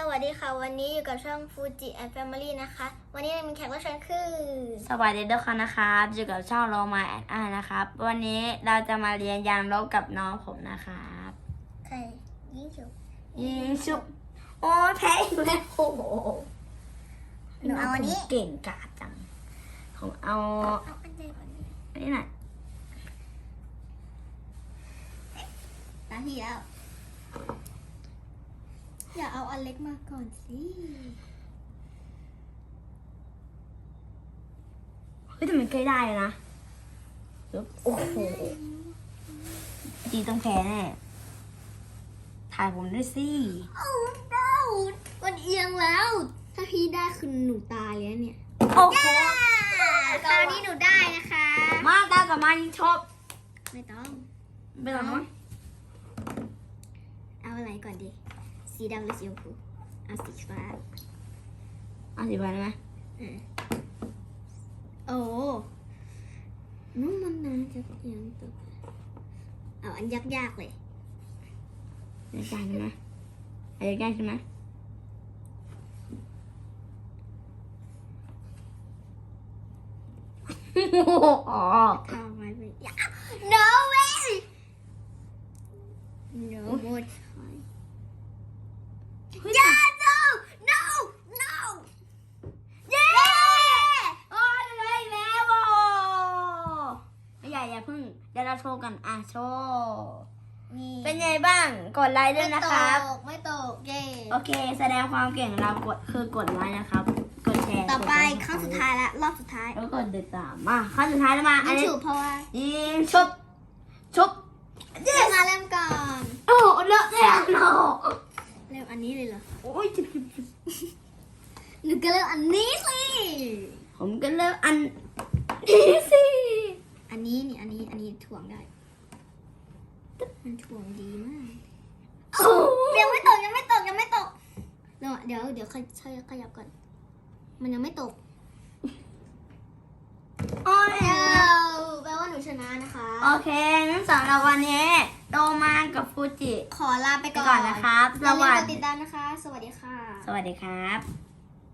สวัสดีค่ะ วันนี้อยู่กับช่อง Fuji and Family นะคะ วันนี้มีแขกรับเชิญคือสวัสดีทุกคนนะครับอยู่กับช่องโรมาแอนอานะครับ วันนี้เราจะมาเรียนยางลบกับน้องผมนะครับใครยิ่งฉุบยิงชุบโอ้ยแพ้อีกแล้วโอ้โหหนูเอาอันนี้งผมเก่งกาจจังผมเอาเอาอันใหญ่กว่านี้อันนี้หน่อยตาที่แล้ว อย่าเอาอันเล็กมาก่อนสิเฮ้ยแต่มันใกล้ได้เลยนะปึ๊บโอ้โหจีต้องแพ้แน่ ถ่ายผมด้วยสิโอ้เดามันเอียงแล้ว ถ้าพี่ได้คือหนูตายแล้วเนี่ย โอ้โหตอนนี้หนูได้นะคะ มาตากับมายิงชอบ ไม่ต้องไปต่อมั้งเอาอะไรก่อนดี สีดำหรือสีชมพูเอาสีฟ้าเอาสีฟ้าได้ไหมโอ้นุ่มมันนะจะเอียงตัวเอาอันยากๆเลยในใจใช่ไหมอะไรใกล้ใช่ไหมอ๋อเอาไว้ไปอย่า no way no more time อย่า no no no เย้ โอ้ยเหลยแล้วโอ้ไม่ใหญ่อย่าเพึ่ง เดี๋ยวเราโชว์กันอะโชว์นี่เป็นไงบ้างกดไลค์ด้วยนะครับ ไม่ตก ไม่ตก เย้โอเค แสดงความเก่งของเรากดคือกดไลค์นะครับ กดแชร์ต่อไปกดครั้งสุดท้ายละรอบสุดท้ายแล้วกดติดตามมาขั้นสุดท้ายแล้วมาอันไม่นี้ถูกเพราะว่ายิงชุบชุบเริ่มมาเริ่มก่อนโอ้เลอะแทนโนเริ่มอันนี้เลยเหรอโอ้ยจิบจิบจิบหนูก็เริ่มอันนี้สิผมก็เริ่มอันนี้สิ อันนี้นี่อันนี้อันนี้ถ่วงได้มันถ่วงดีมากโอ้ยังไม่ตกยังไม่ตกยังไม่ตกเดี๋ยวเดี๋ยวเดี๋ยวขยขยับก่อน มันยังไม่ตกโอ้ยแปลว่าหนูชนะนะคะ โอเคงั้นสำหรับวันนี้โดมากับฟูจิ ขอลาไปไปก่อนก่อนนะครับอย่าลืมสวัสกดดีติดตามนะคะ สวัสดีค่ะ สวัสดีครับ